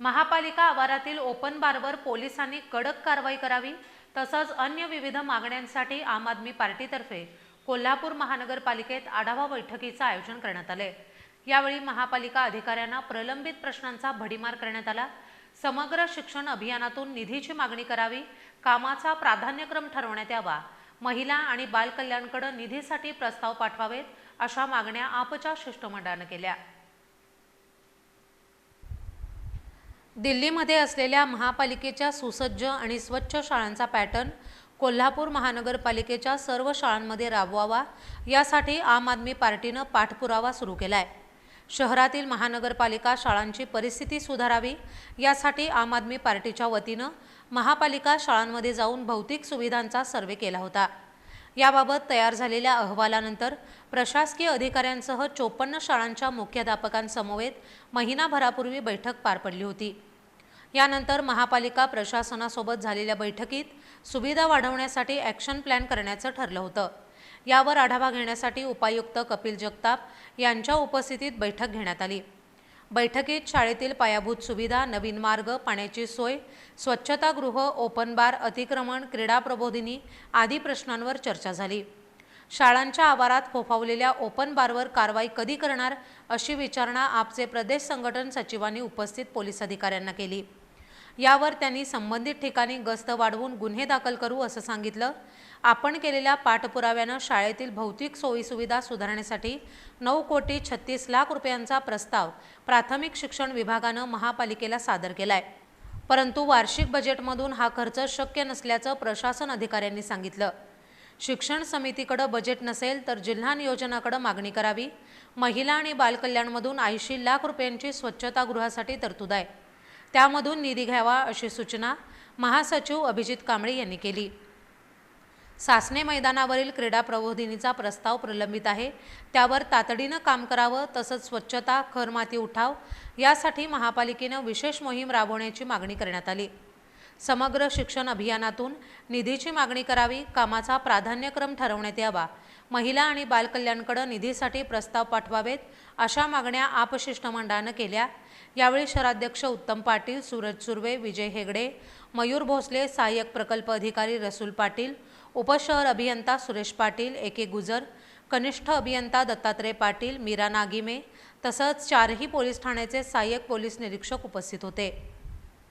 महापालिका आवारातील ओपन बारवर पोलिसांनी कडक कारवाई करावी तसंच अन्य विविध मागण्यांसाठी आम आदमी पार्टीतर्फे कोल्हापूर महानगरपालिकेत आढावा बैठकीचं आयोजन करण्यात आले यावेळी महापालिका अधिकाऱ्यांना प्रलंबित प्रश्नांचा भडीमार करण्यात आला. समग्र शिक्षण अभियानातून निधीची मागणी करावी कामाचा प्राधान्यक्रम ठरवण्यात यावा महिला आणि बालकल्याणकडे निधीसाठी प्रस्ताव पाठवावेत अशा मागण्या आपच्या शिष्टमंडळानं केल्या. दिल्लीमध्ये असलेल्या महापालिकेच्या सुसज्ज आणि स्वच्छ शाळांचा पॅटर्न कोल्हापूर महानगरपालिकेच्या सर्व शाळांमध्ये राबवावा यासाठी आम आदमी पार्टीनं पाठपुरावा सुरू केला आहे शहरातील महानगरपालिका शाळांची परिस्थिती सुधारावी यासाठी आम आदमी पार्टीच्या वतीनं महापालिका शाळांमध्ये जाऊन भौतिक सुविधांचा सर्वे केला होता. याबाबत तयार झालेल्या अहवालानंतर प्रशासकीय अधिकाऱ्यांसह चोपन्न शाळांच्या मुख्याध्यापकांसमवेत महिनाभरापूर्वी बैठक पार पडली होती. यानंतर महापालिका प्रशासनासोबत झालेल्या बैठकीत सुविधा वाढवण्यासाठी ॲक्शन प्लॅन करण्याचं ठरलं होतं. यावर आढावा घेण्यासाठी उपायुक्त कपिल जगताप यांच्या उपस्थितीत बैठक घेण्यात आली. बैठकीत शाळेतील पायाभूत सुविधा नवीन मार्ग पाण्याची सोय स्वच्छतागृह ओपन बार अतिक्रमण क्रीडा प्रबोधिनी आदी प्रश्नांवर चर्चा झाली. शाळांच्या आवारात फोफावलेल्या ओपन बारवर कारवाई कधी करणार अशी विचारणा आपचे प्रदेश संघटन सचिवांनी उपस्थित पोलीस अधिकाऱ्यांना केली. यावर त्यांनी संबंधित ठिकाणी गस्त वाढवून गुन्हे दाखल करू असं सांगितलं. आपण केलेल्या पाठपुराव्यानं शाळेतील भौतिक सोयीसुविधा सुधारण्यासाठी नऊ कोटी छत्तीस लाख रुपयांचा प्रस्ताव प्राथमिक शिक्षण विभागानं महापालिकेला सादर केलाय. परंतु वार्षिक बजेटमधून हा खर्च शक्य नसल्याचं प्रशासन अधिकाऱ्यांनी सांगितलं. शिक्षण समितीकडं बजेट नसेल तर जिल्हा नियोजनाकडं मागणी करावी. महिला आणि बालकल्याणमधून ऐंशी लाख रुपयांची स्वच्छतागृहासाठी तरतूद आहे. त्यामधून निधी घ्यावा अशी सूचना महासचिव अभिजित कांबळे यांनी केली. सासने मैदानावरील क्रीडा प्रबोधिनीचा प्रस्ताव प्रलंबित आहे. त्यावर तातडीनं काम करावं तसंच स्वच्छता खरमाती उठाव यासाठी महापालिकेनं विशेष मोहीम राबवण्याची मागणी करण्यात आली. समग्र शिक्षण अभियानातून निधीची मागणी करावी कामाचा प्राधान्यक्रम ठरवण्यात यावा. महिला आणि बालकल्याणकडे निधीसाठी प्रस्ताव पाठवावेत अशा मागण्या आप शिष्टमंडळानं केल्या. यावेळी शहराध्यक्ष उत्तम पाटील सूरज सुर्वे विजय हेगडे मयूर भोसले सहाय्यक प्रकल्प अधिकारी रसूल पाटील उपशहर अभियंता सुरेश पाटील ए के गुजर कनिष्ठ अभियंता दत्तात्रय पाटील मीरा नागिमे तसंच चारही पोलीस ठाण्याचे सहाय्यक पोलीस निरीक्षक उपस्थित होते.